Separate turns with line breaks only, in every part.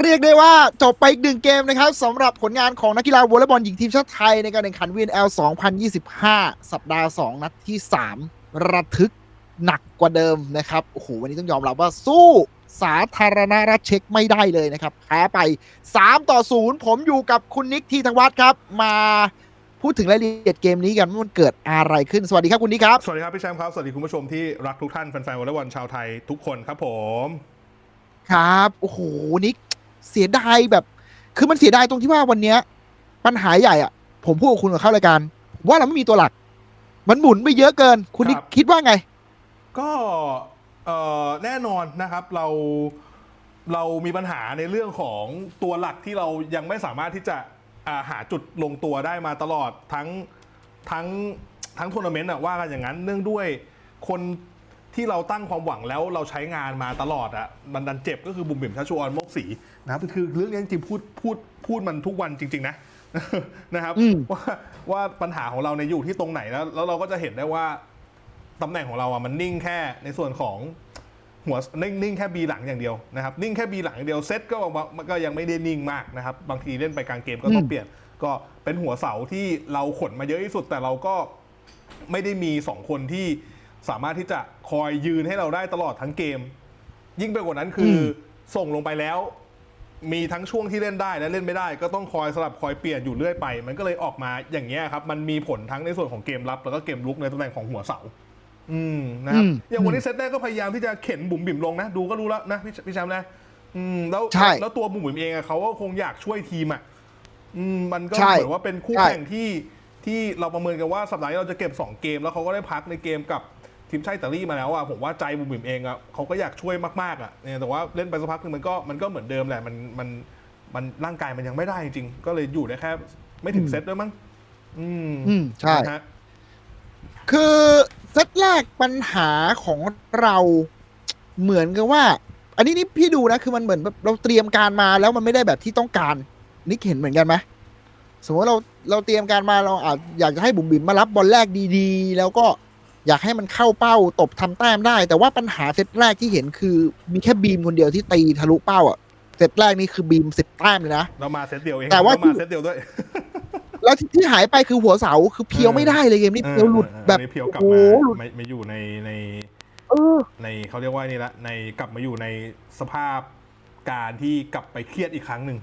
เรียกได้ว่าจบไปอีกหนึ่งเกมนะครับสำหรับผลงานของนักกีฬาวอลเลย์บอลหญิงทีมชาติไทยในการแข่งขัน VNL 2025 สัปดาห์ 2 นัดที่ 3 ระทึกหนักกว่าเดิมนะครับโอ้โหวันนี้ต้องยอมรับว่าสู้สาธารณรัฐเช็คไม่ได้เลยนะครับแพ้ไป 3 ต่อ 0 ผมอยู่กับคุณนิกทีทวัฒน์ครับ มาพูดถึงรายละเอียดเกมนี้กันว่ามันเกิดอะไรขึ้นสวัสดีครับคุณนิกครับ
สวัสดีครับพี่แชมป์ครับ สวัสดีคุณผู้ชมที่รักทุกท่านแฟนๆวอลเลย์บอลชาวไทยทุกคนครับผม
ครับ โอ้โหนิก เสียดายแบบ คือมันเสียดายตรงที่ว่าวันเนี้ยปัญหาใหญ่อะผมพูดกับคุณกับเข้ารายการผมว่าเราไม่มีตัวหลัก มันหมุนไปเยอะเกิน คุณนิกคิดว่าไง
ก็เอ่อแน่นอนนะครับเราเรามีปัญหาในเรื่องของตัวหลักที่เรายังไม่สามารถที่จะอ่าหาจุดลงตัวได้มาตลอดทั้งทั้งทั้งทัวร์นาเมนต์อะว่ากันอย่างนั้นเนื่องด้วยคนที่เราตั้งความหวังแล้วเราใช้งานมาตลอดอะมันดันเจ็บก็คือบุ๋มบิ่มชัชวอนโมกศรี นะครับคือเรื่องนี้จริงๆพูดพูดพูดมันทุกวันจริง ๆ นะ นะครับ
อืม
ว่าว่าปัญหาของเราในยอยู่ที่ตรงไหนแล้วแล้วเราก็จะเห็นได้ว่าตำแหน่งของเราอะมันนิ่งแค่ในส่วนของหัวนิ่งนิ่งแค่บีหลังอย่างเดียวนะครับนิ่งแค่บีหลังอย่างเดียวเซตก็บอกว่ามันก็ยังไม่ได้นิ่งมากนะครับบางทีเล่นไปกลางเกมก็ต้อ
อื
ง
ม
เปลี่ยน ก็เป็นหัวเสาที่เราขนมาเยอะที่สุดแต่เราก็ไม่ได้มีสองคนที่สามารถที่จะคอยยืนให้เราได้ตลอดทั้งเกม ยิ่งไปกว่านั้นคืออส่งลงไปแล้ว มีทั้งช่วงที่เล่นได้และเล่นไม่ได้ ก็ต้องคอยสลับคอยเปลี่ยนอยู่เรื่อยไป มันก็เลยออกมาอย่างเงี้ยครับ มันมีผลทั้งในส่วนของเกมรับ แล้วก็เกมลุกในตำแหน่งของหัวเสา อืมนะครับ
อืม
อย่างวันนี้เซตแรกก็พยายามที่จะเข็นบุ๋มบิ่มลงนะ ดูก็รู้แล้วนะพี่พี่แชมป์นะอืมแล้ว
ใช่
แล้วตัวบุ๋มบิ่มเองอะเขาก็คงอยากช่วยทีมอะอืมมันก็
ใช่
เหมือนว่าเป็นคู่
ใช่
แข่งที่ที่เราประเมินกันว่าสัปดาห์นี้เราจะเก็บ 2 เกม แล้วเขาก็ได้พักในเกมกับ ทีมชาติอิตาลีมาแล้วอะผมว่าใจบุ๋มบิ่มเองอะเขาก็อยากช่วยมากๆอะเนี่ยแต่ว่าเล่นไปสักพักหนึงมันก็มันก็เหมือนเดิมแหละมันมันมันร่างกายมันยังไม่ได้จริงๆก็เลยอยู่ได้แค่ไม่ถึงเซตด้วยมั้งอืม
อืมใช่
นะฮะ
คือเซตแรกปัญหาของเราเหมือนกับว่า อันนี้นี่พี่ดูนะคือมันเหมือนแบบเราเตรียมการมาแล้วมันไม่ได้แบบที่ต้องการนิกเห็นเหมือนกันไหมสมมติว่าเราเราเตรียมการมาเราอาจอยากจะให้บุ๋มบิ๋มมารับบอลแรกดีๆ แล้วก็ อยากให้มันเข้าเป้าตบทำแต้มได้ แต่ว่าปัญหาเซตแรกที่เห็นคือมีแค่บีมคนเดียวที่ตีทะลุเป้าอะเซตแรกนี่คือบีมสิบแต้มเลยนะ
เรามาเซตเดียวเอง
แต่ว่า
เรมาเซตเดียวด้วย
แล้วที่ที่หายไปคือหัวเสาคือเพียวไม่ได้เลยเกมนี้เพียวหลุดแบบ
อันนี้เพียวกลับ
โอ้
มา
โหหลุด
ไม่ไม่อยู่ในใน
เออ
ในเขาเรียกว่านี่ละในกลับมาอยู่ในสภาพการที่กลับไปเครียดอีกครั้งหนึ่ง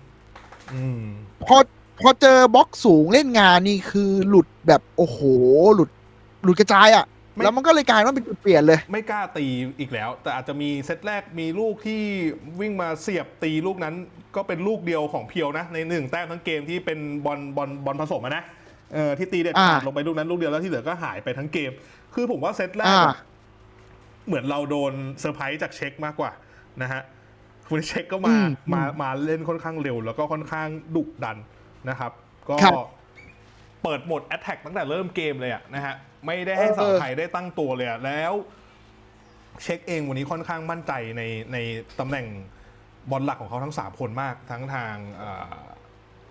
อืม
พอพอเจอบล็อกสูงเล่นงานนี่คือหลุดแบบโอ้โห หลุด หลุดกระจายอะ่ะ
ไม่
แล้วมันก็เลยกลายว่าเป็นจุดเปลี่ยนเลย
ไม่กล้าตีอีกแล้ว แต่อาจจะมีเซตแรกมีลูกที่วิ่งมาเสียบตีลูกนั้น ก็เป็นลูกเดียวของเพียวนะ ในหนึ่งแต้มทั้งเกมที่เป็นบอลบอลบอลผสมอะนะเออที่ตีเด็ดขาด
อ่า
ลงไปลูกนั้นลูกเดียวแล้วที่เหลือก็หายไปทั้งเกม คือผมว่าเซตแรก
อ่า
อะเหมือนเราโดนเซอร์ไพรส์จากเช็คมากกว่านะฮะคุณเช็คก็มามามาเล่นค่อนข้างเร็ว แล้วก็ค่อนข้างดุดันนะครับ ก็
ครับ
เปิดโหมดแอตแทกตั้งแต่เริ่มเกมเลยอะนะฮะ ไม่ได้ให้สาวไทยได้ตั้งตัวเลยอะแล้ว เช็คเองวันนี้ค่อนข้างมั่นใจในในตำแหน่งบอลหลักของเขาทั้ง 3 คนมาก ทั้งทาง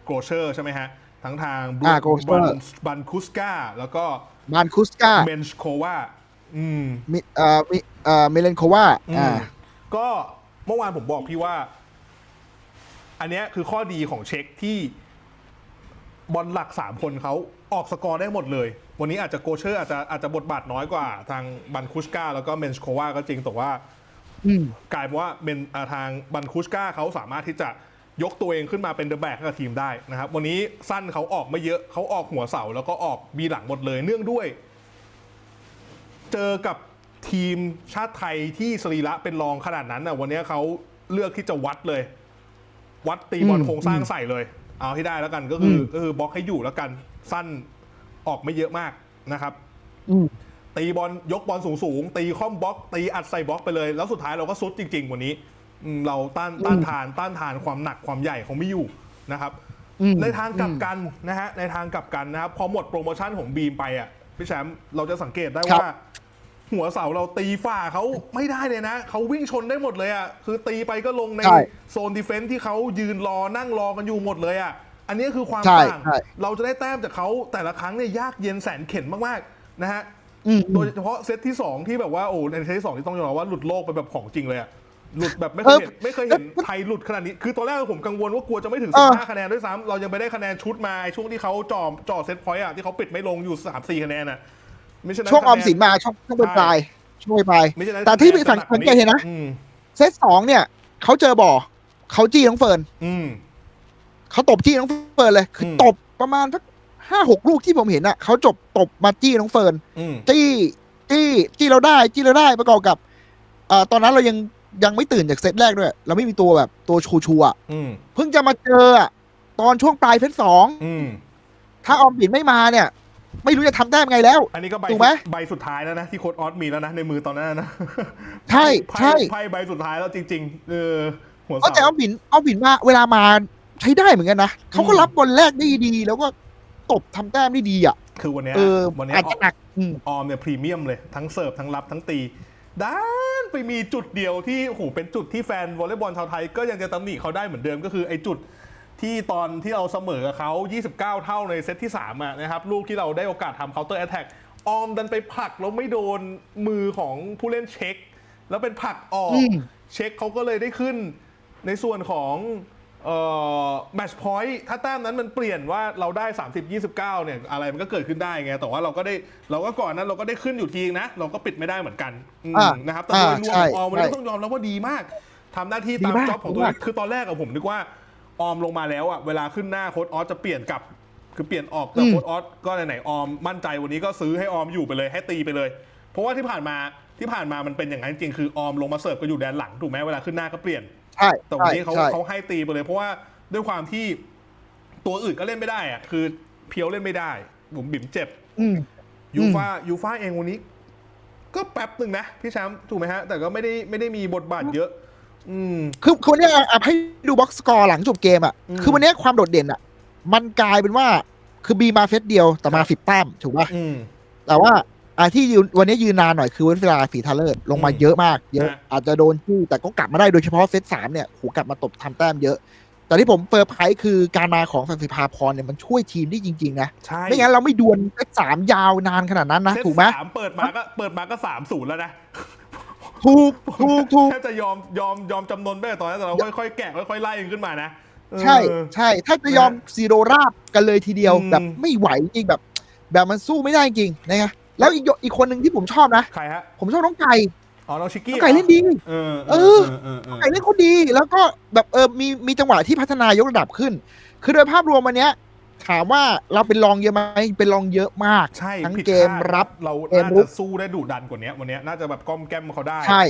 โกลเชอร์ใช่ไหมฮะ ทั้งทางบ
อ่า Grocer
บันคุสกาแล้วก็
มานคุสกา
เมนชโควาอืม
มิเอ่อมิเอ่อเมเลนโควา
อื
อ่า
มก็เมื่อวานผมบอกพี่ว่า อันเนี้ยคือข้อดีของเช็คที่ บอลหลัก 3 คนเขาออกสกอร์ได้หมดเลย วันนี้อาจจะโกเชอร์อาจจะอาจจะบทบาทน้อยกว่า ทางบันคุสกาแล้วก็เมนชโควาก็จริงแต่ว่า
อืม
กลายเป็นว่าเป็นอ่าทางบันคุชกาเขาสามารถที่จะยกตัวเองขึ้นมาเป็นเดอะแบกให้กับทีมได้นะครับ วันนี้สั้นเขาออกไม่เยอะเขาออกหัวเสาแล้วก็ออกบีหลังหมดเลย เนื่องด้วย เจอกับทีมชาติไทยที่สรีระเป็นรองขนาดนั้นน่ะวันนี้เขาเลือกที่จะวัดเลย วัดตีบอล
อืม
โครงสร้างใส่เลย เอาให้ได้แล้วกันก็คืออก็คือบล็อกให้อยู่แล้วกัน สั้นออกไม่เยอะมากนะครับ
อืม
ตีบอลยกบอลสูงสูงๆตีค่อมบล็อก ตีอัดใส่บล็อกไปเลย แล้วสุดท้ายเราก็ซุดจริงๆวันนี้อืมเราต้านต้านทานต้านทานความหนักความใหญ่ของไม่อยู่นะครับ
อืม
ในทางกลับกันนะฮะในทางกลับกันนะครับพอหมดโปรโมชั่นของบีมไปอะพี่แชมป์เราจะสังเกตได้
ครับ
ว่า หัวเสาเราตีฝ่าเขาไม่ได้เลยนะ เขาวิ่งชนได้หมดเลยอะคือตีไปก็ลงใน
ใช่
โซนดิเฟนซ์ที่เขายืนรอนั่งรอกันอยู่หมดเลยอะอันนี้คือความ
ใช่
ต่าง
ใช่
เราจะได้แต้มจากเขาแต่ละครั้งเนี่ยยากเย็นแสนเข็นมากๆนะฮะ
อืม
โดยเฉพาะเซตที่2ที่แบบว่าโอ้ในเซตที่สองที่ต้องยอมรับว่าหลุดโลกไปแบบของจริงเลยอะหลุดแบบไม่เคยเห็น
เออ
ไม่เคยเห็นไทยหลุดขนาดนี้ คือตอนแรกผมกังวลว่ากลัวจะไม่ถึง
เออ
15 คะแนนด้วยซ้ำเรายังไม่ได้คะแนนชุดมาไอ้ช่วงที่เขาจ่อจ่อเซตพอยต์อะที่เขาปิดไม่ลงอยู่ 3 4 คะแนนอะ ไม่ใช่นั้น
ช่วงออม
คะแสิ
นมาช่วงช่วงปลายๆช่วงปลาย
ไม่ใช่นั้น
แต่ที่
คะแนน
สัง
จะหนักกว่า
สังเกตเห็นนะ
อืม
ๆเซตสองเนี่ยเขาเจอบ่อเขาจี้น้องเฟิร์น
อืม
เขาตบจี้น้องเฟิร์นเลย คืออ
ม
ตบประมาณสักห้าหกลูกที่ผมเห็นอะเขาจบตบมาจี้น้องเฟิร์น
อืม
จี้จี้จี้เราได้จี้เราได้ประกอบกับเอ่อตอนนั้นเรายังยังไม่ตื่นจากเซตแรกด้วย เราไม่มีตัวแบบตัวชูชัวร์
อืม
เพิ่งจะมาเจออะตอนช่วงปลายเซตสอง
อืม
ถ้าออมสินไม่มาเนี่ย ไม่รู้จะทำแต้มไงแล้ว
อันนี้ก็ใบ
ถูกไหม
ใบสุดท้ายแล้วนะที่โค้ดออสมีแล้วนะในมือตอนนั้นนะ
ใช่
ไพ่
ใช่
ไพ่ใบสุดท้ายแล้วจริง ๆ เออหัว
เออ
เสา
แต่ออมสินออมสินมาเวลามาใช้ได้เหมือนกันนะเขาก็
อืม
รับบอลแรกได้ดีแล้วก็ตบทำแต้มได้ดีอะ
คือวันเนี้ย
เออ
วันเนี้ย
อาจจะหนักอืม
ออมเนี่ยพรีเมียมเลยทั้งเสิร์ฟทั้งรับทั้งตีด้านไปมีจุดเดียวที่โอ้โหเป็นจุดที่แฟนวอลเลย์บอลชาวไทยก็ยังจะตำหนิเขาได้เหมือนเดิมก็คือไอ้จุด ที่ตอนที่เราเสมอกับเขา 29 เท่าในเซตที่ 3อะนะครับ ลูกที่เราได้โอกาสทำ counter attack ออมดันไปผลักแล้วไม่โดนมือของผู้เล่นเช็ค แล้วเป็นผลักออก
อืม
เช็คเขาก็เลยได้ขึ้นในส่วนของเอ่อแมชพอยต์ถ้าแต้มนั้นมันเปลี่ยนว่าเราได้ 30 29 เนี่ย อะไรมันก็เกิดขึ้นได้ไง แต่ว่าเราก็ได้เราก็ก่อนนั้นเราก็ได้ขึ้นอยู่ทีนะ เราก็ปิดไม่ได้เหมือนกันอืม
อ่า
นะครับแต่โดยรวม
ใช่
ของออมวันนี้
ใช่
ก็ต้องยอมรับว่าดีมากทำหน้าที่
ดี
ตาม
มาก
จ็อบของ
ดี
ตัวเอ
มาก
งคือตอนแรกอะผมนึกว่า ออมลงมาแล้วอะเวลาขึ้นหน้าโค้ดออสจะเปลี่ยนกลับ คือเปลี่ยนออกแต่
อืม
โค้ดออสก็ไหนๆออมมั่นใจวันนี้ก็ซื้อให้ออมอยู่ไปเลยให้ตีไปเลย เพราะว่าที่ผ่านมาที่ผ่านมามันเป็นอย่างนั้นจริงๆคือออมลงมาเสิร์ฟก็อยู่แดนหลังถูกไหมเวลาขึ้นหน้าก็เปลี่ยน
ใช่
แต่วัน
ใช่
นี้เขา
ใช่
เขาให้ตีไปเลยเพราะว่าด้วยความที่ตัวอื่นก็เล่นไม่ได้อะคือเพียวเล่นไม่ได้บุ๋มบิ๋มเจ็บ
อืม
ยูฟ่ายูฟ่าเองวันนี้ ก็แป๊บหนึ่งนะพี่แชมป์ถูกไหมฮะ แต่ก็ไม่ได้ไม่ได้มีบทบาทเยอะ อืม
คือคือวันเนี้ยอะให้ดูบ็อกสกอร์หลังจบเกมอะ
อืม
คือวันเนี้ยความโดดเด่นอะ มันกลายเป็นว่า คือบีมาเฟสเดียวแต่มาสิบแต้มถูกป่ะ
อืม
แต่ว่าอะที่ยืนวันนี้ยืนนานหน่อยคือเวลาฝีทาเลอร์ลงมา
อืม
เยอะมาก เยอะ
ฮะ
อาจจะโดนจี้แต่ก็กลับมาได้โดยเฉพาะเซตสามเนี่ยโหกลับมาตบทำแต้มเยอะ แต่ที่ผมเปิดไพรส์คือการมาของสันติภาพรเนี่ยมันช่วยทีมได้จริง ๆ นะ
ใช่
ไม่งั้นเราไม่ดวลเซตสามยาวนานขนาดนั้นนะ
เซต
ถูกไหม
สามเปิดมาก็เปิดมาก็สามศูนย์แล้วนะ
ถูกถูกถูก
แทบจะยอมยอมยอมจำนนไปแต่ตอนนั้นแต่เราค่อยๆแกะค่อยๆไล่ขึ้นมานะเออ
ใช่ใช่ถ้าจะยอมซีโรราบกันเลยทีเดียว
อืม
แบบไม่ไหวจริงแบบ แบบมันสู้ไม่ได้จริงนะครับแล้วอีกอีกคนหนึ่งที่ผมชอบนะ
ใครฮะ
ผมชอบน้องไก่
อ๋อน้องชิก
น้
กี้
องไก่เล่นดี
เออ
เอ
เอ
อ
อเออเออ
ไก่เล่นเขาดี แล้วก็แบบเออมีมีจังหวะที่พัฒนายกระดับขึ้น คือโดยภาพรวมวันเนี้ย ถามว่าเราเป็นรองเยอะไหมเป็นรองเยอะมาก
ใช่
ทั้ง
ผิด
เกม
คาด
รับ
เรา
เกม
น่า
รุ
จะ
ก
สู้ได้ดุดันกว่านี้วันนี้น่าจะแบบก้อมแก้มเขาได้
ใช่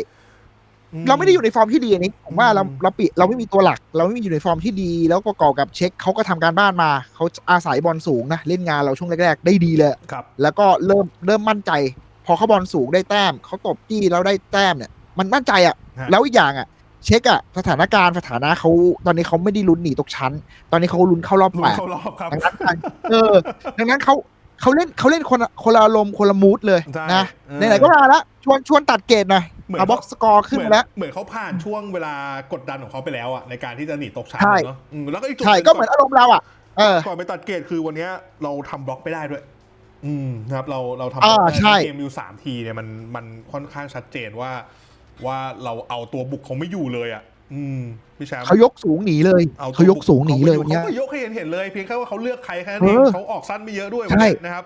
อื
เราไม่ได้อยู่ในฟอร์มที่ดีอันนี้ผมว่าเรา
อืม
เราปิเราไม่มีตัวหลัก เราไม่มีอยู่ในฟอร์มที่ดี แล้วประกอบกับเช็คเขาก็ทำการบ้านมา เขาอาศัยบอลสูงนะ เล่นงานเราช่วงแรกๆ ได้ดีเลย
ครับ
แล้วก็เริ่มเริ่มมั่นใจ พอเขาบอลสูงได้แต้ม เขาตบจี้แล้วได้แต้มเนี่ย มันมั่นใจอะ่ะ
ฮะ
แล้วอีกอย่างอะ่ะ เช็คอะ่ะสถานการณ์สถานะเขาตอนนี้เขาไม่ได้ลุ้นหนีตกชั้น ตอนนี้เขาลุ้นเข้ารอบ
ลุ้
แป
น
ด
เข้ารอบครับ
ดังนั้นเออดังนั้นเขาเขาเล่นเขาเล่นคนละคนละอารมณ์คนละมูดเลย
ใช่
นะ
เออ
ไหนๆก็มาละชวนชวนตัดเกรดหน่อย
เหมือน
เอาบ็อกสกอร์ขึ้น
เหมื
มาแล้ว
เหมือนเขาผ่านช่วงเวลากดดันของเขาไปแล้วอะในการที่จะหนีตกชั้น
ใช่
เนาะอืมแล้วก็อีกจุด
ใช่
หนึ่ง
ก็เหมือนอารมณ์เราอะเออ
ก่อนไปตัดเกรดคือวันเนี้ยเราทำบล็อกไม่ได้ด้วย อืมนะครับ เราเราทำบ
อ่า
ล็อกได้
ใช่
เกมอยู่สามทีเนี่ยมันมันค่อนข้างชัดเจนว่า ว่าเราเอาตัวบุกเขาไม่อยู่เลยอะ อืมพี่แชมป์
เขายกสูงหนีเลย
เอาตัว
เขายกสูงหนีเลย
ขา
วัน
ไม่อ
เนี้ย
เขาก็ยกให้เห็นเห็นเลย เพียงแค่ว่าเขาเลือกใครแค่นั้นเอง
เออ
เขาออกสั้นไม่เยอะด้วย
ใช่
วันนี้นะครับ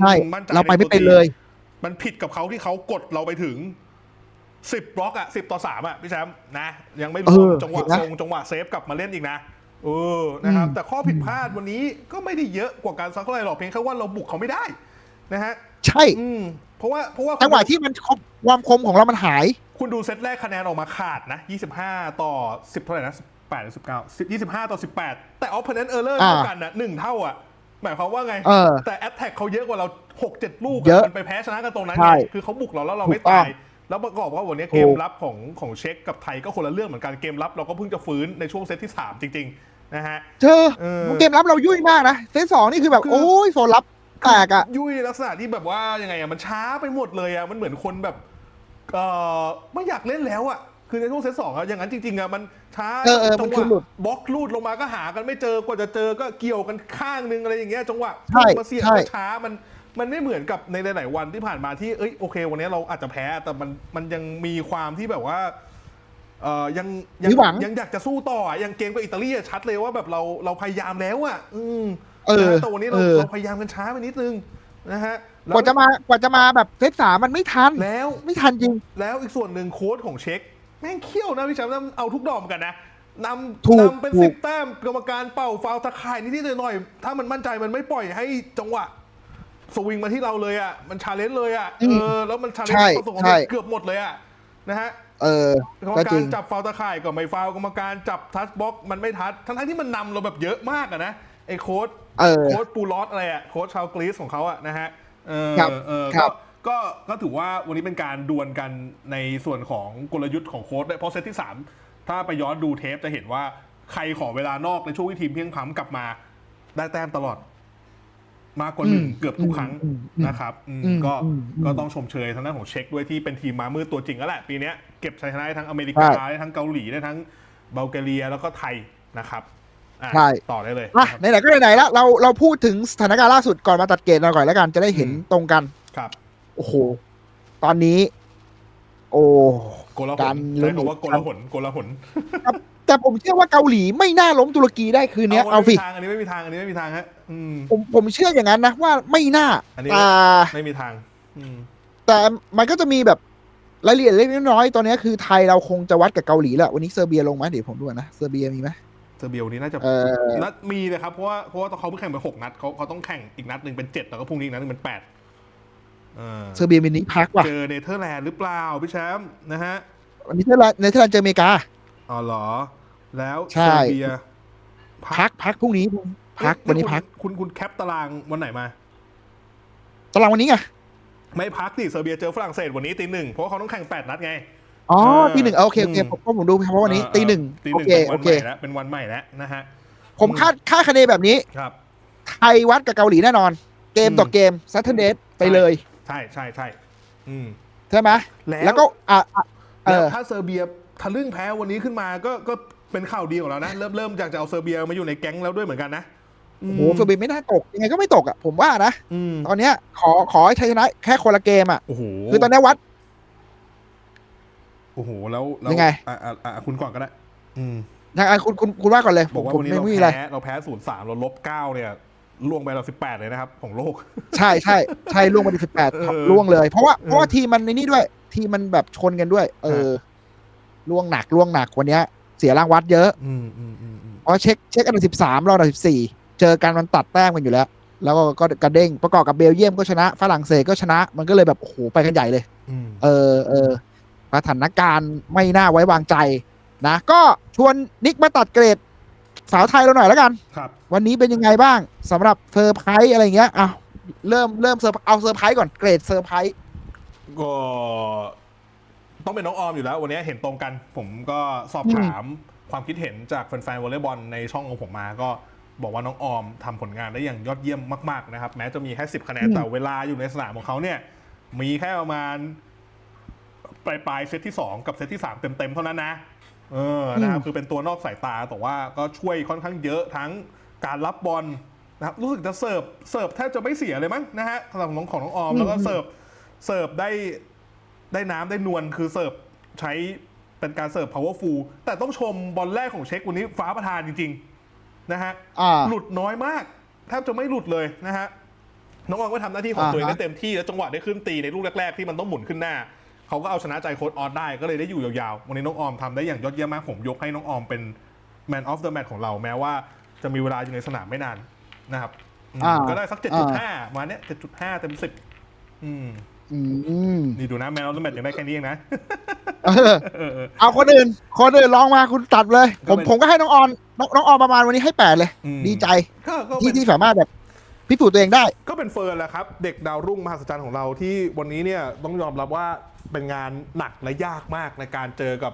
ใช่
อืมมั่นใจ
เราไปไม่
ใตัว
เป็น
ที
เลย
มันผิดกับเขาที่เขากดเราไปถึงสิบบล็อกอะสิบต่อสามอะพี่แชมป์นะยังไม่รวม
เออ
จังหวะ
เห็นนะ
ทรงจังหวะเซฟกลับมาเล่นอีกนะเออนะครับ
อืม
แต่ข้อผิดพลาดวันนี้ก็ไม่ได้เยอะกว่าการซักเท่าไหร่หรอกเพียงแค่ว่าเราบุกเขาไม่ได้นะฮะ
ใช่
อืมเพราะว่าเพราะว่า
จังหวะที่มันครบความคมของเรามันหาย
คุณดูเซตแรกคะแนนออกมาขาดนะ 25 ต่อ 10 เท่าไหร่นะ18หรือ19 10 25 ต่อ 18 แต่ opponent error
อ่า
เท่ากันนะหนึ่งเท่าอะ หมายความว่าไง
เออ
แต่ attack เขาเยอะกว่าเรา 6 7 ลูก
เยอะ
มันไปแพ้ชนะกันตรงนั้น
ใช่
ไงคือเขาบุกเราแล้วเราไม่
ถูกต้อง
ตายแล้วประกอบว่าวันนี้
ถูก
เกมรับของของเช็คกับไทยก็คนละเรื่องเหมือนกันเกมรับเราก็เพิ่งจะฟื้นในช่วงเซตที่ 3 จริง ๆ นะฮะ
เธอ
เออ
เกมรับเรายุ่ยมากนะเซตสองนี่คือแบบ
คือ
โอ้ยโซนรับแตกอะ
ยุ่ยลักษณะที่แบบว่ายังไงอะมันช้าไปหมดเลยอะมันเหมือนคนแบบ เอ่อไม่อยากเล่นแล้วอะคือในช่วงเซตสองอะอย่างนั้นจริงๆอะมันช้า
เออเออ
จั
มัน
ห
คือ
วะ
หลุด
บล็อกลูดลงมาก็หากันไม่เจอกว่าจะเจอก็เกี่ยวกันข้างนึงอะไรอย่างเงี้ยจังหวะ
ใช่
มาเสียบ
ใช่
ก็ช้ามันมันไม่เหมือนกับในหลายๆวันที่ผ่านมาที่เอ้ยโอเค วันนี้เราอาจจะแพ้แต่มันมันยังมีความที่แบบว่าเอ่อยังยั
มีหวัง
ยังอยากจะสู้ต่ออะยังเกมกับอิตาลีอะชัดเลยว่าแบบเราเราพยายามแล้วอะ อืม
เออ
นะฮะแต่วันนี้เรา
เออ
เราพยายามกันช้าไปนิดนึง นะฮะแล้ว
กว่าจะมากว่าจะมาแบบเซตสามมันไม่ทัน
แล้ว
ไม่ทันจริง
แล้วอีกส่วนหนึ่งโค้ดของเช็ค แม่งเขี้ยวนะพี่แชมป์นะเอาทุกดอกเหมือนกันนะน
ถูำก
นำเป็น
ถู
สิ
ก
บแต้มกรรมการเป่าฟาวล์ตะข่ายนิดๆหน่อยๆถ้ามันมั่นใจมันไม่ปล่อยให้จังหวะสวิงมาที่เราเลยอะ มันชาเลนจ์เลยอะ
อืม
เออแล้วมันชาเลน
ใช่
จ์ประสบความ
ใช่
สำเร็จเกือบหมดเลยอะนะฮะ
เออก
รรม
ก็
กา
จริ
รงจับฟาวล์ตะข่ายก็ไม่ฟาวล์กรรมการจับทัชบ็อกมันไม่ทัชทั้งๆที่มันนำเราแบบเยอะมากอะนะไอ้โค้ด
เออ
โค้ดปูลอสอะไรอะโค้ดชาวกรีซของเขาอะนะฮะเออ
ครับ
เออ
ครั
ก็
บ
ก็ก็ถือว่าวันนี้เป็นการดวลกันในส่วนของกลยุทธ์ของโค้ดด้วยเพราะเซตที่ 3 ถ้าไปย้อนดูเทปจะเห็นว่าใครขอเวลานอกในช่วงที่ทีมเพียงพล้ำกลับมาได้แต้มตลอด มากกว่าหนึ่ง
อืม
เกือบทุกครั้ง
อืมอืม
นะครับอืม
อืม
ก็
อืมอืม
ก็ต้องชมเชยทางด้านของเช็คด้วยที่เป็นทีมมามืดตัวจริงแล้วแหละ ปีเนี้ยเก็บชัยชนะได้ทั้งอเมริกา
ใช่
ได้ทั้งเกาหลีได้ทั้งบัลแกเรียแล้วก็ไทยนะครับ อะ
ใช่
ต่อได้เลย
อะ
นะครับ
ไหนๆก็ไหนๆแล้วเราเราพูดถึงสถานการณ์ล่าสุดก่อนมาตัดเกรดเราก่อนแล้วกันจะได้เห็น
อืม
ตรงกัน
ครับ
โอ้โห ตอนนี้ โอ้
โกลาห
กานร
ใช้คำว่าโกลาหนโกลาหน
แต่ผมเชื่อว่าเกาหลีไม่น่าล้มตุรกีได้คืนเนี้ยเอา
ไม่
สิ
มีทางอันนี้ไม่มีทางอันนี้ไม่มีทางฮะอืม
ผมผมเชื่ออย่างนั้นนะว่าไม่น่า
อันนี้
แต่
ไม่มีทางอืม
แต่มันก็จะมีแบบรายละเอียดเล็กน้อยๆตอนนี้คือไทยเราคงจะวัดกับเกาหลีแหละวันนี้เซอร์เบียลงไหมเดี๋ยวผมดูก่อนนะเซอร์เบียมีไหม
เซอร์เบียวันนี้น่าจะ
เออ
นัดมีเลยครับเพราะว่าเพราะว่าเขาเพิ่งแข่งไปหกนัดเขาเขาต้องแข่งอีกนัดหนึ่งเป็นเจ็ดแล้วก็พรุ่งนี้อีกนัดหนึ่งเป็นแปดเออ
เซอร์เบียมีนี้พักว่ะ
เจอเนเธอร์แลนด์หรือเปล่าพี่แชมป์นะฮะ
วันนี้เนเธอร์แลนด์เนเธอร์แลนด์เจออเมริกา
อ๋อเหรอ แล้ว
ใช่
เซอร์เบีย
พักพักพรุ่งนี้พัก
เอ๊ะ
วันนี้
คุณ
พัก
คุณคุณแคปตารางวันไหนมา
ตารางวันนี้ไง
ไม่พักสิเซอร์เบียเจอฝรั่งเศสวันนี้ตีหนึ่งเพราะว่าเขาต้องแข่งแปดนัดไง
อ๋อ
เออ
ตีหนึ่งโอเคโอเค
อืม
ผมผมผมดูเพราะวันนี้
เออ
ตีหนึ่ง
ตีห
โอ
นึ่ง
เค
เป็น
โอ
วัน
เค
ใหม่แล้วเป็นวันใหม่แล้วนะฮะ
ผมคาดคาดคะเนแบบนี้
ครับ
ไทยวัดกับเกาหลีแน่นอน เกมต่อเกมซัตเทอร์เดไปเลย
ใช่ใช่ใช่อืม
ใช่ไหม
แล้ว
แล้วก็อะอะเอ
แล้ว
อ
ถ้าเซอร์เบียทะลึ่งแพ้วันนี้ขึ้นมาก็ก็เป็นข่าวดีของเรานะ เริ่มเริ่มอยากจะเอาเซอร์เบียมาอยู่ในแก๊งแล้วด้วยเหมือนกันนะ
โอ้โหเซอร์เบียไม่น่าตกยังไงก็ไม่ตกอะผมว่านะ
อืม
ตอนเนี้ยขอขอให้ไทยชนะแค่คนละเกมอะ
โอ้โห
คือตอนเนี้ยวัด
โอ้โหแล้วแล้ว
ยังไง
อะอะอะคุณก่อนก็ได้ อืม
ยังไงคุณคุณคุณว่าก่อนเลย
บอกว่า
ผม
วันนี้
ไม่
เรา
มีอะไร
แพ้เราแพ้ศูนย์สามเราลบเก้าเนี่ยล่วงไปเราสิบแปดเลยนะครับ ของโลก
ใช่ใช่ใช่ล่วงมาที่สิบแปด
เออ
ล่วงเลย เพราะว่า
เออ
เพราะว่าทีมมันในนี่ด้วย ทีมมันแบบชนกันด้วย เออล่วงหนักล่วงหนักวันเนี้ยเสียรางวัดเยอะ
อืมอืมอืมอืม
เพราะเช็คเช็คอันดับสิบสามเราอันดับสิบสี่เจอกันมันตัดแต้มกันอยู่แล้ว แล้วก็ก็กระเด้งประกอบกับเบลเยียมก็ชนะ ฝรั่งเศสก็ชนะ มันก็เลยแบบโอ้โหไปกันใหญ่เลย
อืม
เออเออ สถานการณ์ไม่น่าไว้วางใจนะก็ชวนนิกมาตัดเกรดสาวไทยเราหน่อยแล้วกัน
ครับ
วันนี้เป็นยังไงบ้างสำหรับเซอร์ไพรส์อะไรเงี้ยเอาเริ่มเริ่มเซอร์เอาเซอร์ไพรส์ก่อนเกรดเซอร์ไพรส์
ก็ต้องเป็นน้องออมอยู่แล้ว วันนี้เห็นตรงกัน ผมก็สอบถามความคิดเห็นจากแฟนๆวอลเลย์บอลในช่องของผมมาก็บอกว่าน้องออมทำผลงานได้อย่างยอดเยี่ยมมาก ๆ นะครับ แม้จะมีแค่สิบคะแนน
อืม
แต่เวลาอยู่ในสนามของเขาเนี่ย มีแค่ประมาณ ปลายปลายๆเซตที่ 2 กับเซตที่ 3 เต็มๆเท่านั้นนะเออนะครับคือเป็นตัวนอกสายตาแต่ว่าก็ช่วยค่อนข้างเยอะทั้งการรับบอลนะครับรู้สึกจะเสิร์ฟเสิร์ฟแทบจะไม่เสียเลยมั้งนะฮะสำหรับของของน้องออมแล้วก็เสิร์ฟเสิร์ฟได้ได้น้ำได้นวลคือเสิร์ฟใช้เป็นการเสิร์ฟ powerful แต่ต้องชมบอลแรกของเช็ควันนี้ฟ้าประทานจริงๆนะฮะ
อ่า
หลุดน้อยมากแทบจะไม่หลุดเลยนะฮะน้องออมก็ทำหน้าที่ของ
อ่า
ตัวเอง
ฮะ
ได้เต็มที่แล้วจังหวะได้ขึ้นตีในลูกแรกๆที่มันต้องหมุนขึ้นหน้า เขาก็เอาชนะใจโค้ดออสได้ก็เลยได้อยู่ยาวๆ วันนี้น้องออมทำได้อย่างยอดเยี่ยมมากผมยกให้น้องออมเป็น man of the match ของเราแม้ว่าจะมีเวลาอยู่ในสนามไม่นานนะครับอืม
อ่า
ก็ได้สัก 7.5 มาเนี้ย7.5 เต็ม 10 อืม
อืม
นี่ดูนะ man of the match ยังได้แค่นี้เองนะ
เออ
เออเออ
เอาคนอื่น คนอื่นลองมาคุณตัดเลย ผม
ก็เป็น
ผมก็ให้น้องออนน้องน้องออนประมาณวันนี้ให้แปดเลย
อืม
ดีใจ
ก็ก็
ที่
เป็น
ที่สามารถแบบ พิสูจน์ตัวเองได้
ก็เป็นเฟิร์นแหละครับ เด็กดาวรุ่งมหัศจรรย์ของเราที่วันนี้เนี่ยต้องยอมรับว่าเป็นงานหนักและยากมากในการเจอกับ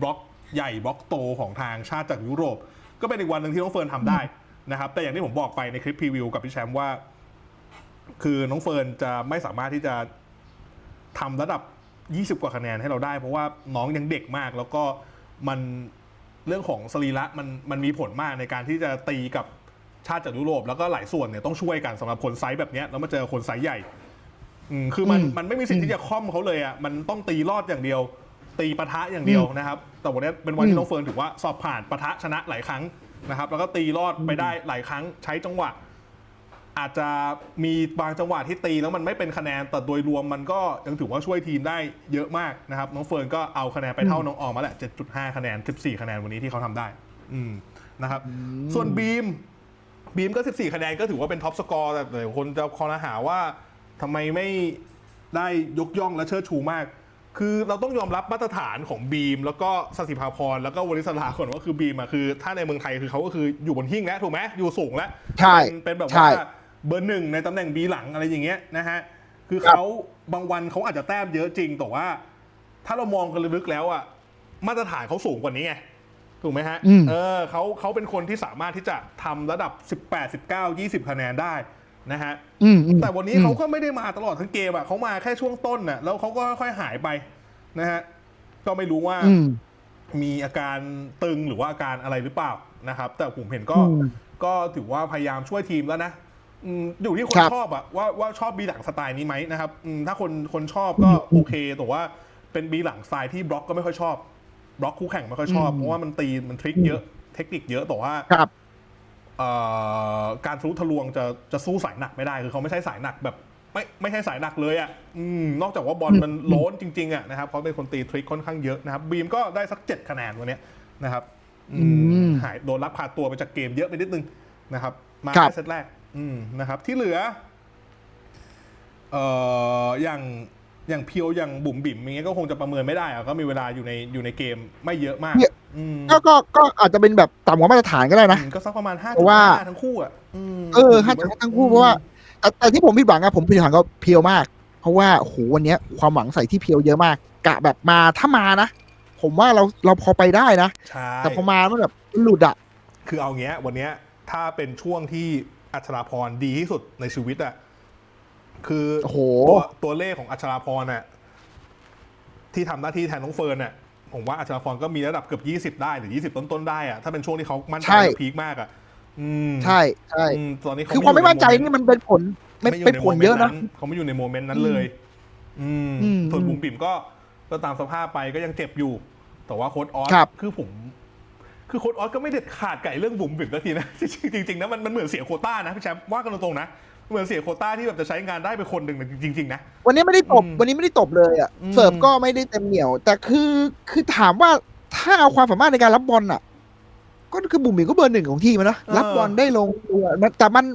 บล็อกใหญ่บล็อกโตของทางชาติจากยุโรป ก็เป็นอีกวันหนึ่งที่น้องเฟิร์นทำได้นะครับแต่อย่างที่ผมบอกไปในคลิปพรีวิวกับพี่แชมป์ว่า คือน้องเฟิร์นจะไม่สามารถที่จะทำระดับ 20 กว่าคะแนนให้เราได้ เพราะว่าน้องยังเด็กมาก แล้วก็มันเรื่องของสรีระมันมันมีผลมากในการที่จะตีกับ ชาติจากยุโรปแล้วก็หลายส่วนเนี่ยต้องช่วยกันสำหรับคนไซส์แบบเนี้ยแล้วมาเจอคนไซส์ใหญ่อืมคือมัน
อืม
มันไม่มีสิทธิ์ที่จะค่อมเขาเลยอะมันต้องตีรอดอย่างเดียว ตีปะทะอย่างเดียว
อืม
นะครับ แต่วันนี้เป็นวัน
อื
ที่
ม
น้องเฟิร์นถือว่าสอบผ่านปะทะชนะหลายครั้งนะครับ แล้วก็ตีรอดไปได้หลายครั้งใช้จังหวะ อาจจะมีบางจังหวะที่ตีแล้วมันไม่เป็นคะแนนแต่โดยรวมมันก็ยังถือว่าช่วยทีมได้เยอะมากนะครับ น้องเฟิร์นก็เอาคะแนนไปเท่าน้องออมมาแหละ7.5 คะแนน 14 คะแนนวันนี้ที่เขาทำได้ อืมนะครับ ส่วนบีม บีมก็ 14 คะแนนก็ถือว่าเป็นท็อปสกอร์แต่เดี๋ยวคนจะคอรหาว่าทำไมไม่ได้ยกย่องและเชิดชูมาก คือเราต้องยอมรับมาตรฐานของบีม แล้วก็สสิภาพรแล้วก็วริศลาก่อนว่าคือบีมอะคือ ถ้าในเมืองไทยคือเขาก็คืออยู่บนหิ้งแล้วถูกไหมอยู่สูงแล้ว
ใช่
เป็นเป็นแบบ
ใช่
ว่าเบอร์หนึ่งในตำแหน่งบีหลังอะไรอย่างเงี้ยนะฮะคือเขาบางวันเขาอาจจะแต้มเยอะจริงแต่ว่า ถ้าเรามองกันลึกๆแล้วอะมาตรฐานเขาสูงกว่านี้ไง ถูกไหมฮะ
อืม
เออเขาเขาเป็นคนที่สามารถที่จะทำระดับ 18 19 20 คะแนนได้นะฮะ
อืมอืม
แต่วันนี้
อืม
เขาก็ไม่ได้มาตลอดทั้งเกมอะเขามาแค่ช่วงต้นน่ะแล้วเขาก็ค่อยๆหายไปนะฮะ ก็ไม่รู้ว่า
อืม
มีอาการตึงหรือว่าอาการอะไรหรือเปล่านะครับ แต่ผมเห็นก็
อืม
ก็ถือว่าพยายามช่วยทีมแล้วนะอืมอยู่ที่คน
ครับ
ชอบอะว่าว่าชอบบีหลังสไตล์นี้ไหมนะครับอืมถ้าคนคนชอบก็โอเคแต่ว่าเป็นบีหลังสไตล์ที่บล็อกก็ไม่ค่อยชอบ บล็อกคู่แข่งไม่ค่อยชอบ
อืม
เพราะว่ามันตีมันทริคเยอะเทคนิคเยอะแต่ว่า
ครับ
เอ่อการทะลุทะลวงจะจะสู้สายหนักไม่ได้คือเขาไม่ใช่สายหนักแบบ ไม่ไม่ใช่สายหนักเลยอะ่ะอืมนอกจากว่าบอลมันโล้นจริง ๆอะนะครับเขาเป็นคนตีทริคค่อนข้างเยอะนะครับ บีมก็ได้สักเจ็ดคะแนนวันเนี้ยนะครับอืม
อืม
หายโดนรับขาดตัวไปจากเกมเยอะไปนิดนึงนะครับ มา
ครับ
แค่เซตแรกอืมนะครับ ที่เหลือ เอ่ออย่าง อย่างเพียวอย่างบุ๋มบิ๋มอย่างเงี้ยก็คงจะประเมินไม่ได้อะก็มีเวลาอยู่ในอยู่ในเกมไม่เยอะมาก
เนี่ย
อืม
ก็ก็ก็อาจจะเป็นแบบต่ำกว่ามาตรฐานก็ได้นะ
อืมก็สักประมาณห้า
เพราะว่า
ทั้งคู่อะม
เออห้าจากทั้งคู่เพราะว่าแต่แต่ที่ผมผิดหวังอะผมผิดหวังก็เพียวมาก เพราะว่าโอ้โหวันเนี้ยความหวังใส่ที่เพียวเยอะมาก กะแบบมาถ้ามานะ ผมว่าเราเราพอไปได้นะ
ใช่
แต่พอมามันแบบหลุดอะ
คือเอาเงี้ยวันเนี้ยถ้าเป็นช่วงที่อัชราพรดีที่สุดในชีวิตอะ คือ
โอ้โห
ตัวตัวเลขของอัชราพรน่ะที่ทำหน้าที่แทนน้องเฟิร์นน่ะผมว่าอัชราพรก็มีระดับเกือบ20ได้หรือ20ต้นๆได้อะถ้าเป็นช่วงที่เขามั่นใจ
ใช่
และพีคมากอะอืม
ใใช่ใช่
อืมตอนนี้เข
คือความไม่มั่นใจนี่มันเป็นผลไม่
ไม่
เป็นผลเยอะนะ
เขาไม่อยู่ในโมเมนต์นั้นเลย อืม
อืม
ส่วนบุ๋มปิ่มก็ก็ตามสภาพไปก็ยังเจ็บอยู่ แต่ว่าโค้ดออส
ครับ
คือผม คือโค้ดออสก็ไม่เด็ดขาดไก่เรื่องบุ๋มปิ่มสักทีนะ จริงๆจริงๆนะมันมันเหมือนเสียโควต้านะพี่แชมป์ว่ากันตรงๆนะ เหมือนเสียโควต้าที่แบบจะใช้งานได้ไปคนหนึ่งนะจริงๆนะ
วันนี้ไม่ได้ตบ
อืม
วันนี้ไม่ได้ตบเลยอะ
อืม
เสิร์ฟก็ไม่ได้เต็มเหนียว แต่คือคือถามว่าถ้าเอาความสามารถในการรับบอลอะก็คือบุ๋มบิ๋มก็เบอร์หนึ่งของทีมอะนะรับบอลได้ลงตัวมันแต่มัน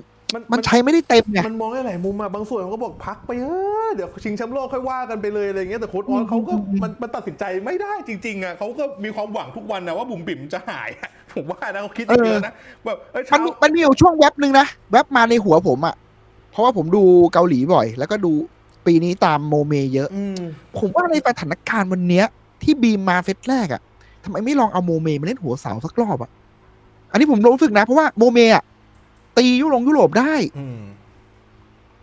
มันใช้ไม่ได้เต็มไง
มันมองได้หลายมุมอะบางส่วนเขาก็บอกพักไปเออเดี๋ยวชิงแชมป์โลกค่อยว่ากันไปเลยอะไรเงี้ยแต่โค้ดออสเขาก็มันมันตัดสินใจไม่ได้จริงๆอะเขาก็มีความหวังทุกวันนะว่าบุ๋มปิ่มจะหายอะผมว่านะเขาคิดอย่างนี้แล้วนะแบบเอ้ย
มัน
เช้า
มีมันมีอยู่ช่วงแว็บหนึ่งนะแว็บมาในหัวผมอะ เพราะว่าผมดูเกาหลีบ่อย แล้วก็ดูปีนี้ตามโมเมเยอะ
อืม
ผมว่าในสถานการณ์วันเนี้ย ที่บีมมาเซตแรกอะทำไมไม่ลองเอาโมเมมาเล่นหัวเสาสักรอบอะอันนี้ผมรู้สึกนะ เพราะว่าโมเมอะตียุโรปยุโรปได้
อืม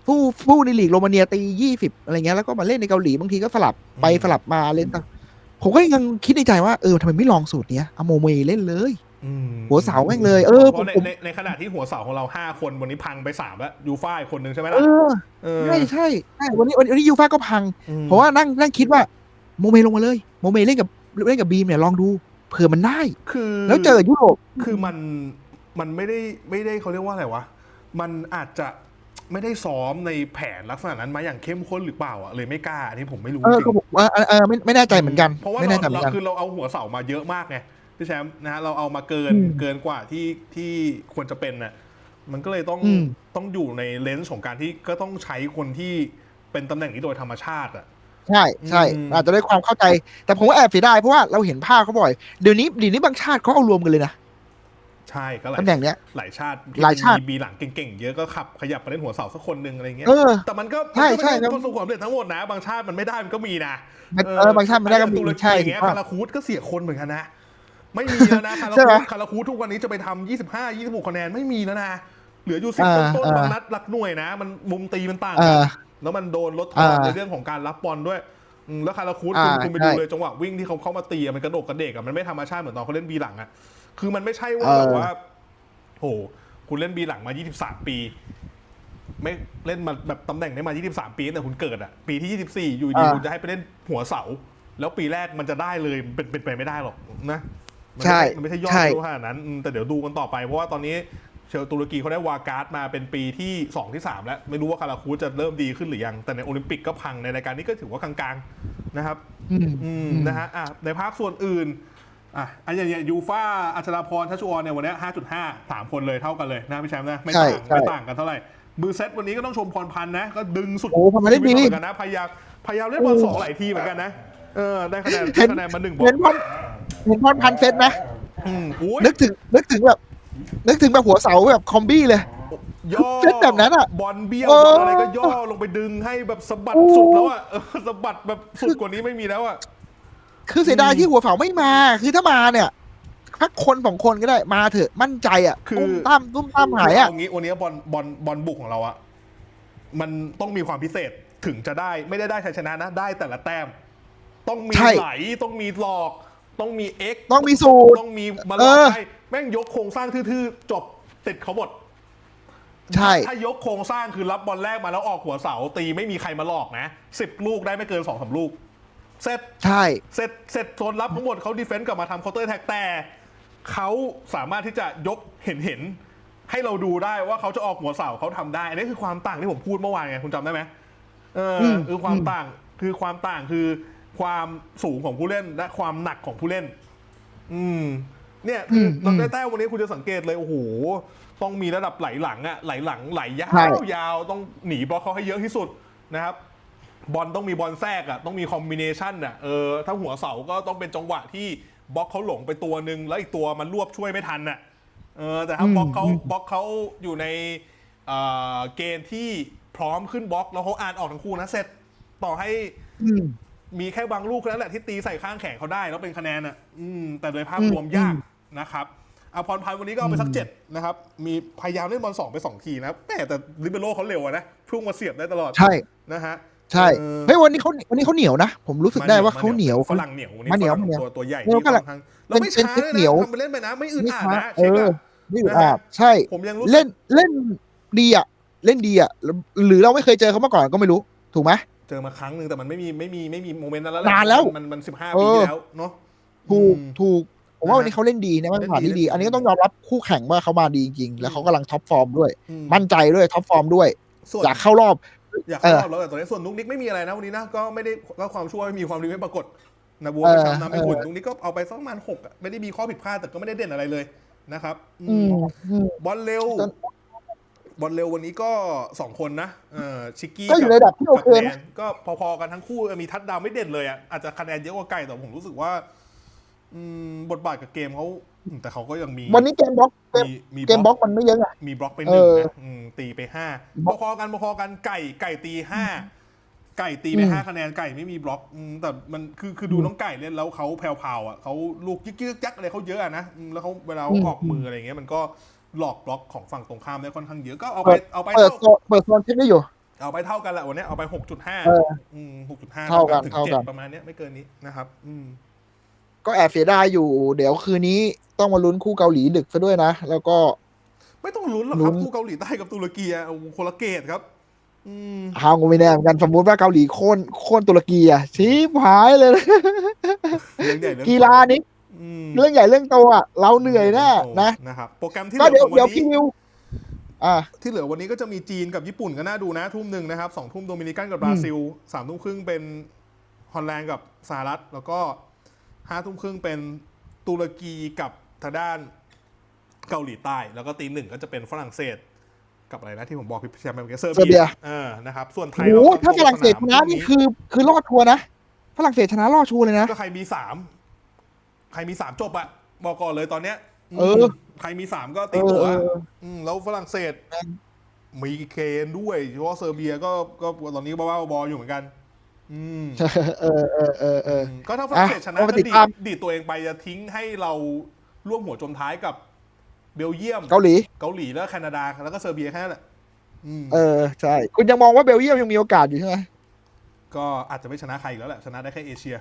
ผู้ผู้ในลีกโรมาเนียตียี่สิบอะไรเงี้ยแล้วก็มาเล่นในเกาหลีบางทีก็สลับไป
อืม
สลับมาเล่นต่างผมก็ยังคิดในใจว่าเออทำไมไม่ลองสูตรเนี้ยเอาโมเมเล่นเลย
อืม
หัวเสาแม่งเลย เออ
เพ
ผม
ราะใน
ผม
ในในขณะที่หัวเสาของเราห้าคนวันนี้พังไปสามแล้วยูฟ่าอีกคนนึงใช่ไหม
เอ
ล่ะ
อ
เออ
ใช่ใช่ใช่วันนี้วันนี้วันนี้ยูฟ่าก็พัง
อืม
เพราะว่านั่งนั่งคิดว่าโมเมลงมาเลย โมเมเล่นกับเล่นกับบีมเนี่ยลองดูเผื่อมันได้
คือ
แล้วเจอยุโรป
คือมันมันไม่ได้ไม่ได้เขาเรียกว่าอะไรวะ มันอาจจะไม่ได้ซ้อมในแผนลักษณะนั้นมาอย่างเข้มข้นหรือเปล่าอะเลยไม่กล้าอันนี้ผมไม่รู้
เออ
จริ
ก็
ง
บอกว่าเออเออไม่ไม่แน่ใจเหมือนกัน
เพราะว่า
ไม่
เรา
แน่ใจเหมือ
เรา
นกัน
คือเราเอาหัวเสามาเยอะมากไง พี่แชมป์นะฮะเราเอามาเกิน
อืม
เกินกว่าที่ที่ควรจะเป็นน่ะมันก็เลยต้อง
อืม
ต้องอยู่ในเลนส์ของการที่ก็ต้องใช้คนที่เป็นตำแหน่งนี้โดยธรรมชาติอะ
ใช่ใช่
อืม
อาจจะได้ความเข้าใจ แต่ผมว่าแอบเสียดายเพราะว่าเราเห็นภาพเขาบ่อยเดี๋ยวนี้เดี๋ยวนี้บางชาติเขาเอารวมกันเลยนะ
ใช่ก็หลาย
ตำแหน่งเนี้ย
หลายชาติ
หลายชาติ
มีบีหลังเก่งๆเยอะก็ขับขยับมาเล่นหัวเสาสักคนหนึ่งอะไรเงี้ย
เออ
แต่มันก็
ใช่
มันก็
ใช่
ไม่ได้
ครับ
ประสบความสำเร็จทั้งหมดนะ บางชาติมันไม่ได้มันก็มีนะ
มันเออบางชาติมันได้ก็มี
ตุรกี
ใช่
อย่างเงี้ย
ถูกต้อง
คาราคูดก็เสียคนเหมือนกันนะ ไม่มีแล้วนะคารา
ใช่ไหม
คูดคาราคูดทุกวันนี้จะไปทำ25 26คะแนนไม่มีแล้วนะเหลืออยู่สิบ
อ่า
ต้นๆ
อ่า
บางนัดหลักหน่วยนะ มันมุมตีมันต่าง
เอ
กัน
อ
แล้วมันโดนลดทอน
อ่า
ในเรื่องของการรับบอลด้วยอืมแล้วคาราคูด
อ่า
คุณคุณไป
ใช่
ดูเลยจังหวะวิ่งที่เขาเข้ามาตีอะมันกระโดดกระเดกอะมันไม่ธรรมชาติเหมือนตอนเขาเล่นบีหลังอะคือมันไม่ใช่ว่า
เออ
แบบว่าโอ้โหคุณเล่นบีหลังมา 23 ปี ไม่เล่นมาแบบตำแหน่งได้มา 23 ปีตั้งแต่คุณเกิดอะปีที่ 24 อยู่ดีคุณจะให้ไปเล่นหัวเสา แล้วปีแรกมันจะได้เลยมันเป็นเป็นไปไม่ได้หรอกนะ มัน
ใช่
ไม่มันไม่ใช่ยอด
ใช่
รู้ขนาดนั้นอืมแต่เดี๋ยวดูกันต่อไป เพราะว่าตอนนี้เชลตุรกีเขาได้วาการ์ดมาเป็นปีที่ 2 ที่ 3 แล้ว ไม่รู้ว่าคาราคูจะเริ่มดีขึ้นหรือยัง แต่ในโอลิมปิกก็พังในรายการนี้ก็ถือว่ากลางๆนะครับ
อืม
อืมนะฮะอะในภาคส่วนอื่นอะอันอย่างอย่างยูฟ่าอัชราพรทัชวรเนี่ยวันนี้5.5 สามคนเลยเท่ากันเลยนะพี่แชมป์นะไม่ต่าง
ใช่
ไม่ต่างกันเท่าไหร่มือเซตวันนี้ก็ต้องชมพรพันธ์นะ ก็ดึงสุด
โอ้พรพันธ์เล่นดี
ชีวิตเหมือนกันนะพยายามพยายามเล่นบอลสองหลายทีเหมือนกันนะเออได้คะแนนได้คะแนนมาหนึ่งบอ
เห็
ล
นพร เห็นพรพันเซตไหม
อืมอุ้ย
นึกถึงนึกถึงแบบ นึกถึงแบบหัวเสาแบบคอมบี้เลย
ย่อ
เซตแบบนั้นอะ
บอลเบี้ยว
เออ
บอลอะไรก็ย่อลงไปดึงให้แบบสะบัด
โอ้
สุดแล้วอะเออสะบัดแบบสุดกว่านี้ไม่มีแล้วอะ
คือเสียดายที่หัวเสาไม่มา คือถ้ามาเนี่ยพักคนสองคนก็ได้มาเถอะมั่นใจอะ
คือ
ตุ้มตั้มตุ้มตั้มหายอะ
เงี้วันนี้บอลบอลบอลบุกของเราอะมันต้องมีความพิเศษถึงจะได้ไม่ได้ได้ชัยชนะนะได้แต่ละแต้ม ต้องมี
ใช่
ไหลต้องมีหลอก ต้องมีเอ็ก
ต้องมีสูตร
ต้องมีมาห
เอ
ลอก
อ
ให้แม่งยกโครงสร้างทื่อๆ จบติดเขาหมด
ใช่
ถ้ายกโครงสร้างคือรับบอลแรกมาแล้วออกหัวเสาตีไม่มีใครมาหลอกนะสิบลูกได้ไม่เกินสองสามลูก เสร็จ
ใช่
เสร็จเสร็จโซนรับทั้งหมดเขาดีเฟนต์กลับมาทำเคาน์เตอร์แท็กแต่เขาสามารถที่จะยกเห็นเห็นให้เราดูได้ว่าเขาจะออกหัวเสาเขาทำได้ อันนี้คือความต่างที่ผมพูดเมื่อวานไงคุณจำได้ไหมเอออ
ม
คือความต่างคือความต่างคือ ความสูงของผู้เล่นและความหนักของผู้เล่น อืม เนี่ยคืออ
ม
เราได้แต้มวันนี้คุณจะสังเกตเลยโอ้โหต้องมีระดับไหลหลังอะไหลหลังไหลยา
ใช่
วยาวต้องหนีบล็อกเขาให้เยอะที่สุดนะครับ บอลต้องมีบอลแทรกอะต้องมีคอมบิเนชันอะเออถ้าหัวเสาก็ต้องเป็นจังหวะที่บล็อกเขาหลงไปตัวหนึ่งแล้วอีกตัวมันรวบช่วยไม่ทันอะเออแต่ถ้าบล็อกเขาบล็อกเขาอยู่ในเอ่อเกณฑ์ที่พร้อมขึ้นบล็อกแล้วเขาอ่านออกทั้งคู่นะเสร็จต่อให้
อืม
มีแค่บางลูกแค่นั้นแหละที่ตีใส่ข้างแขนเขาได้แล้วเป็นคะแนนอะอืมแต่โดยภาพรวม
อืม
ยากนะครับอาพรพันธ์วันนี้ก็เอาไปสักเจ็ดนะครับ มีพยายามเล่นบอลสองไปสองทีนะแม่แต่ลิเบโร่เขาเร็วอะนะพุ่งมาเสียบได้ตลอด
ใช่
นะฮะ
ใช่
เออ
เฮ้ยวันนี้เขาวันนี้เขาเหนียวนะ ผมรู้สึกได้ว่าเขาเหนียว
ฝรั่งเหนียววัน
มาเหนียว
ฝรั่ง
มาเหนียว
ตัวตัวใหญ่
เออ
นี่
ฝรั่ง
ค่อนข้างแล้วไม่
เป็น
ช้า
เป็น
ด้วย
เหนียว
นะทำไปเล่นไปนะไม่อึด
ไม่
อัด
ช้า
นะ
เอ
เช็ค
อ
อะ
นี่อึด
นะฮะ
อัดใช่
ผมยังรู้สึก
เล่นเล่นดีอะเล่นดีอะหรือเราไม่เคยเจอเขามาก่อนก็ไม่รู้ ถูกไหม
เจอมาครั้งหนึ่งแต่มันไม่มีไม่มีไม่มีโมเมนต์นั้นแล้วหะ
นานแล้ว
มันมันสิบห้า
เอ
ปี
อ
ที่แล้วเนาะ
ถูก
อืม
ถูกผมว่า
นะฮะ
วันนี้เขาเล่นดีนะมาตรฐานที่ดี
เล่นดี
อันนี้ก็ต้องยอมรับคู่แข่งว่าเขามาดีจริงๆแล้วเขากำลังท็อปฟอร์มด้วย
อืม
มั่นใจด้วยท็อปฟอร์มด้วย
ส่วน
อยากเข้ารอบ
อยาก
เอ
เข้า
อ
รอบแล้วแต่ตอนนี้ส่วนนุกนิกไม่มีอะไรนะวันนี้นะก็ไม่ได้ก็ความชั่วไม่มีความดีไม่ปรากฏนะบัว
เออ
ไม่ช้ำน้ำไม่ขุ่น
เออ
นุกนิกก็เอาไปสักประมาณหกอะไม่ได้มีข้อผิดพลาดแต่ก็ไม่ได้เด่นอะไรเลยนะครับอื
อื
ม
มอืม
บอลเร็ว
จน
บอลเร็ววันนี้ก็สองคนนะเออชิกกี้
ก็อยู่ในระดับที่โอเคนะ
แนนก็พอๆกันทั้งคู่มีทัดดาวน์ไม่เด่นเลยอะอาจจะคะแนนเยอะกว่าไก่แต่ผมรู้สึกว่า อืมบทบาทกับเกมเขาอืมแต่เขาก็ยังมี
วันนี้เกมบล็อกเกม
มีมี
เกมบล็อกมันไม่เยอะไง
มีบล็อกไปหนึ่ง
เออ
นะอืมตีไปห้า
บล็อก
พอๆกันพอๆกันไก่ไก่ตีห้าไก่ตีไป
อืม
ห้าคะแนนไก่ไม่มีบล็อกอืมแต่มันคือคือดูน้องไก่เล่นแล้วเขาแผ่วๆอะเขาลูกยึกยึกยักอะไรเขาเยอะอะนะอืมแล้วเขาเวลาเขาออกมืออะไรอย่างเงี้ยมันก็ หลอกบล็อกของฝั่งตรงข้ามได้ค่อนข้างเยอะก็เอาไปเอาไป
เปิด
เท่า
โซนเปิดโซนเช็คได้อยู่
เอาไปเท่ากันแหละวันนี้เอาไปหกจุดห้า
เออ
อืมหกจุดห้า
เท่ากัน
ถึง
เท่า
เจ็ด
กัน
ประมาณเนี้ยไม่เกินนี้นะครับ อืม
ก็แอบเสียดายอยู่ เดี๋ยวคืนนี้ต้องมาลุ้นคู่เกาหลีดึกซะด้วยนะ แล้วก็
ไม่ต้องลุ้นหรอกครับ
ลุ้น
คู่เกาหลีใต้กับตุรกีอะโอ้โหคนละเกตครับ อืม
ฮาวก็ไม่แน่เหมือนกันสมมติว่าเกาหลีโค่นโค่นตุรกีอะชิบหายเลยนะ
เรื่องใหญ่เรื่อง
กีฬานี้
อืม
เรื่องใหญ่เรื่องโตอะเราเหนื่อยแน่นะ
นะครับโปรแกรมที่
ก็
เหลื
เดี๋ยว
อของ
เดี๋ยว
วัน
พี่
นี้
วิวอ่า
ที่เหลือวันนี้ก็จะมีจีนกับญี่ปุ่นก็น่าดูนะทุ่มหนึ่งนะครับสองทุ่มโดมินิกันกับบราซิลสามทุ่มครึ่งเป็นฮอลแลนด์กับสหรัฐ แล้วก็ห้าทุ่มครึ่งเป็นตุรกีกับทางด้านเกาหลีใต้ แล้วก็ตีหนึ่งก็จะเป็นฝรั่งเศส กับอะไรนะที่ผมบอกพี่แชมป์ไปเมื่อกี้เซอร์
เซอร์เบี
เบีย
ย
เออนะครับ ส่วนไท
โอ้
ย
โห
เรา
ถ้าฝรั่งเศสชนะนี่คือคือรอดทัวร์นะฝรั่งเศสชนะรอดชัวร์เลยนะ
ก็ใครมีสาม ใครมีสามจบอะบอกก่อนเลยตอนเนี้ย
เออ
ใครมีสามก็ตีตัว
เออเออ
อืมแล้วฝรั่งเศส มีเกณฑ์ด้วยเพราะว่าเซอร์เบียก็ก็ตอนนี้บ้าๆบอๆอยู่เหมือนกัน อืม
เออเออเออเออ
ก็ถ้าฝรั่งเศสชนะ
อะ
ก็
ก็ติด
ดีด
ตาม
ดีดตัวเองไปจะทิ้งให้เราร่วมหัวจมท้ายกับเบลเยียม
เกาหลี
เกาหลีแล้วแคนาดาแล้วก็เซอร์เบียแค่นั้นแหละอืม
เออ ใช่ คุณยังมองว่าเบลเยียมยังมีโอกาสอยู่ใช่ไหม
ก็อาจจะไม่ชนะใครอีกแล้วแหละชนะได้แค่เอเชีย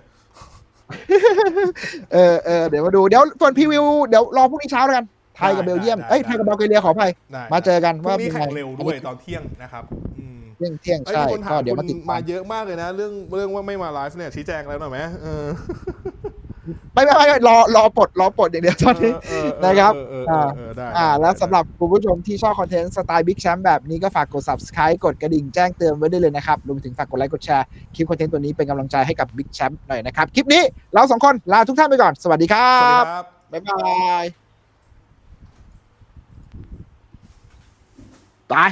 เออเออเดี๋ยวมาดูเดี๋ยวส่วนพรีวิวเดี๋ยวรอพรุ่งนี้เช้าแล้วกันไทยกับเบลเยียม
ได้ได้
เอ้ยไทยกับบัลแกเรียขออภัย
ได้
มาเจอกัน
พรุ่
ว่าง
นี้
เป็น
แข่ง
ไง
เร็วด้วยตอนเที่ยงนะครับอืม
เที่ยงเที่ยง
ไอ้ย
ใช่
มีคน
ก็
ถาม
เดี๋ยว
คุ
มา
ณ
ติด
มา
ตาม
เยอะมากเลยนะ เรื่องเรื่องว่าไม่มาไลฟ์เนี่ยชี้แจงแล้วหน่อยไหมเออ
ไม่ไม่ไม่ไม่รอรอปลดรอปลดอย่างเดียวตอนนี้
เออเออ
นะครับ
เออเออเออเออได้
อ่า
ได้
แล้ว
ได้
สำหรับคุณผู้ชมที่ชอบคอนเทนต์สไตล์บิ๊กแชมป์แบบนี้ก็ฝากกด subscribe กดกระดิ่งแจ้งเตือนไว้ได้เลยนะครับรวมไปถึงฝากกดไลค์กดแชร์คลิปคอนเทนต์ตัวนี้เป็นกำลังใจให้กับบิ๊กแชมป์หน่อยนะครับ คลิปนี้เราสองคนลาทุกท่านไปก่อน สวัสดีครั
สวัสดี
บ
ครับ
บ๊ายบายตาย